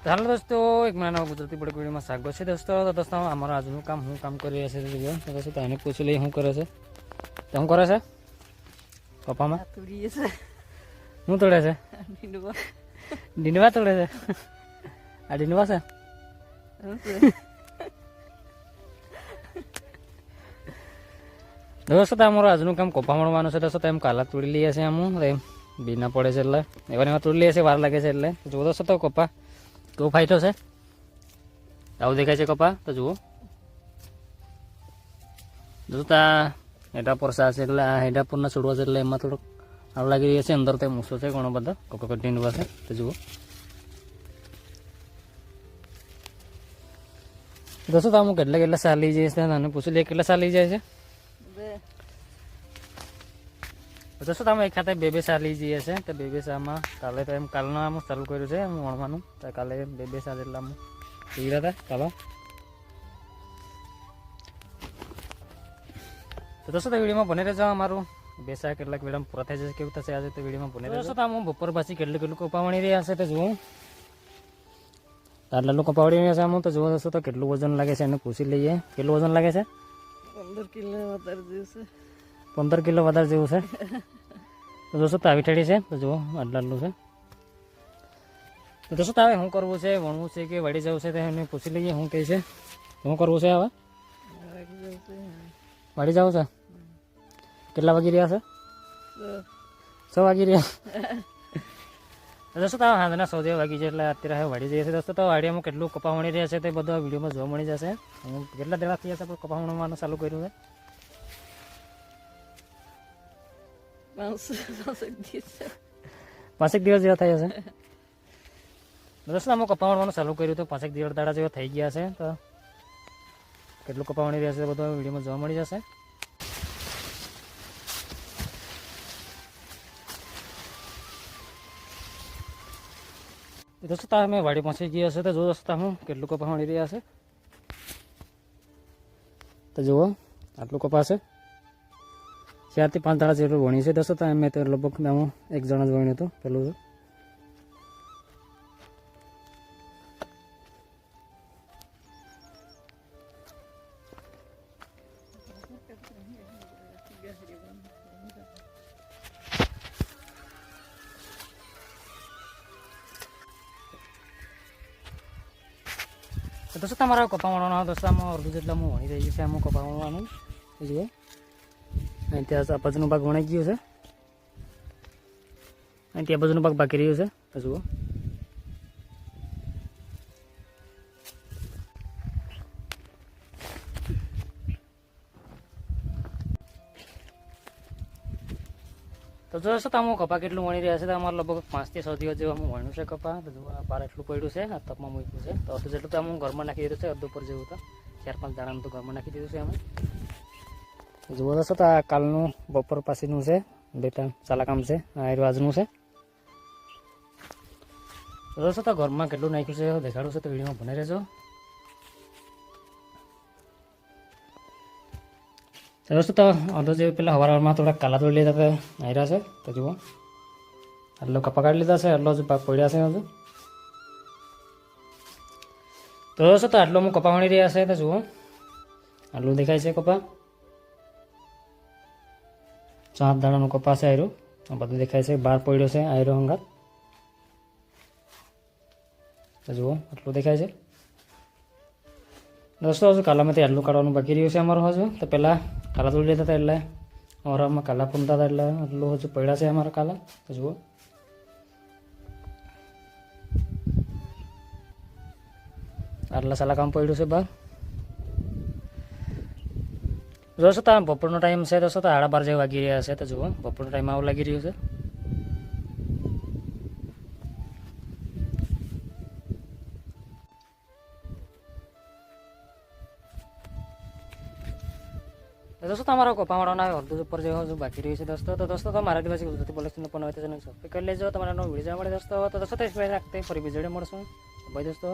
ચાલો દોસ્તો એક મહિના ગુજરાતી પડક વિડીયોમાં સ્વાગત છે દોસ્તો. તો દોસ્તો અમારું આજનું કામ હું કામ કરી રહ્યા છે તો દોસ્તો એને પૂછી લઈએ શું કરે છે. તો શું કરે છે? પપ્પામાં? શું તોડે છે. ડીંડવા તોડે છે? આ ડીંડવા છે? દોસ્તો તો અમારું આજનું કામ કોપા મળવાનું છે દોસ્તો તો એમ કાલા તોડી લઈએ છીએ અમુક એમ બીના પડે છે એટલે. એવા એવા તોડી લઈએ છીએ વાર લાગે છે એટલે. જુઓ દોસ્તો તો કપા કેવો ફાયદો છે? આવું દેખાય છે કપા? તો જુઓ. જોતા હેડાપોર છે એટલે આ હેડાપોરના છોડવા છે એટલે એમાં થોડોક આવ લાગી રહ્યા છે અંદર તે મૂસો છે ઘણો બધો. કોકો કટીન છે. તો જુઓ. દોસ્તો તો અમુક કેટલા કેટલા સાલી જાય છે તને પૂછી લઈએ કેટલા સાલી જાય છે? બે તો શું તમે એક ખાતે બે બે સા લઈ જઈએ છે તો બે બે સામાં કાલે તો એમ કાલના આમ ચાલુ કર્યું છે એમ વણવાનું. તો કાલે બે બે સા જેટલા આમ થઈ રહ્યા હતા કાલો. તો દોસ્તો તો વિડીયોમાં બને રહેજો અમારું. બે સા કેટલાક વીડિયો પૂરા થઈ જશે કેવું થશે આજે તો વિડીયોમાં બને રહેજો. તો આમ બપોર પછી કેટલું કેટલું કપાવણી રહ્યા હશે તો આટલા લોકો કપાવડી રહ્યા છે આમ તો જુઓ દોસ્તો તો કેટલું વજન લાગે છે એને પૂછી લઈએ. કેટલું વજન લાગે છે? પંદર કિલો વધારે દિવસે પંદર કિલો વધારે જેવું છે. દોસ્તો, તાવી ઠેડી છે. તો જુઓ આટલા છે. તો દોસ્તો, તાવે શું કરવું છે ભણવું છે કે વળી જવું છે તો એને પૂછી લઈએ શું કહે છે. શું કરવું છે હવે? જશે વળી જવું છે? કેટલા વાગી રહ્યા છે? છ વાગી રહ્યા? દોસ્તો, તાવ હાથના સો જેવા વાગી છે એટલે અત્યારે હવે વાડી જઈએ છે દોસ્તો. તો વાડીમાં કેટલું કપાવણી રહ્યા છે તે બધું વિડીયોમાં જોવા મળી જશે. હું કેટલા દેવા થયા છે પણ કપા વણવાનું ચાલુ કર્યું છે? પાંચેક દિવસ જેવા થયા છે દોસ્તો અમે કપાવવાનું ચાલુ કર્યું હતું પાંચેક દિવસ દાડા જેવા થઈ ગયા છે તો કેટલું કપાવણી રહેશે બધું વિડીયોમાં જોવા મળી જશે દોસ્તો તમે વાડી પહોંચી ગયા છે તો જો દોસ્તો હું કેટલું કપાવણી રહ્યા છે તો જુઓ આટલું કપાશે ચારથી પાંચ દાડા જેટલું વણી છે દોસ્તો તો મેં તો લગભગ હું એક જણા જ વણ્યું હતું પેલું તો. તો દોસ્તો તમારા કપા વણવાનો દોસ્તો આમાં અડધું જેટલા હું વણી રહી છે આમાં કપા વણવાનું એ જુઓ અને ત્યાં આ ભાગ વણાઈ ગયો છે. અને ત્યાં બાજુનો ભાગ બાકી રહ્યો છે. તો જુઓ. તો જો છો તમે કપા કેટલું વણી રહ્યા છે. તો અમારે લગભગ પાંચથી છ દિવસ જેવું હું વણ્યું છે કપા. તો આ બાર એટલું પડ્યું છે. આ તપમાં મૂક્યું છે. તો જેટલું તો હું ઘરમાં નાખી દીધું છે, અડધું પર જેવું તો. ચાર પાંચ દાણાનું તો ઘરમાં નાખી દીધું છે અમે જુઓ તો છો તો આ કાલનું બપોર પાસેનું છે. બે ત્રણ કામ છે. આ આજનું છે. દોસ્તો તો ઘરમાં કેટલું નાખ્યું છે દેખાડું છે તો વિડીયોમાં ભણે રહેજો. દોસ્તો તો અડધો જે પેલા હવારમાં થોડા કાલા તોડી લીધા આવ્યા છે. તો જુઓ. આટલો કપા કાઢી લીધા છે, આટલો જ પાક પડ્યા છે હજુ તો દોસ્તો તો આટલો હું કપા વણી રહ્યા છે તો જુઓ. આટલું દેખાય છે કપા. સાત દાણાનો કપાસ આયરો આ બધું દેખાય છે બહાર પડ્યો છે આયરો હંગાત તો જુઓ આટલું દેખાય છે દોસ્તો હજુ કાલામાંથી આટલું કાઢવાનું બાકી રહ્યું છે અમારું હજુ તો પહેલાં કાલા તોડી લેતા હતા એટલે અમારામાં કાલા પૂનતા હતા એટલે આટલું હજુ પડ્યા છે અમારા કાલા તો જુઓ આટલા સાલા કામ પડ્યું છે બહાર જોશો તો બપોરનો ટાઈમ છે તો સાડા બાર જેવા વાગી રહ્યા છે તો જુઓ બપોરનો ટાઈમ આવું લાગી રહ્યું છે દોસ્તો તમારો કપાવાળાના અડધું ઉપર જેવો બાકી રહ્યું છે દોસ્તો તો દોસ્તો મારા દિવસ ગુજરાતી પોલીસનો પણ હોય તો ચેનલ સબસ્ક્રાઈબ કરી લેજો તમારા વીડિયો મળે દોસ્તો તો દોસ્તો ફરી વીજળી મળશું ભાઈ દોસ્તો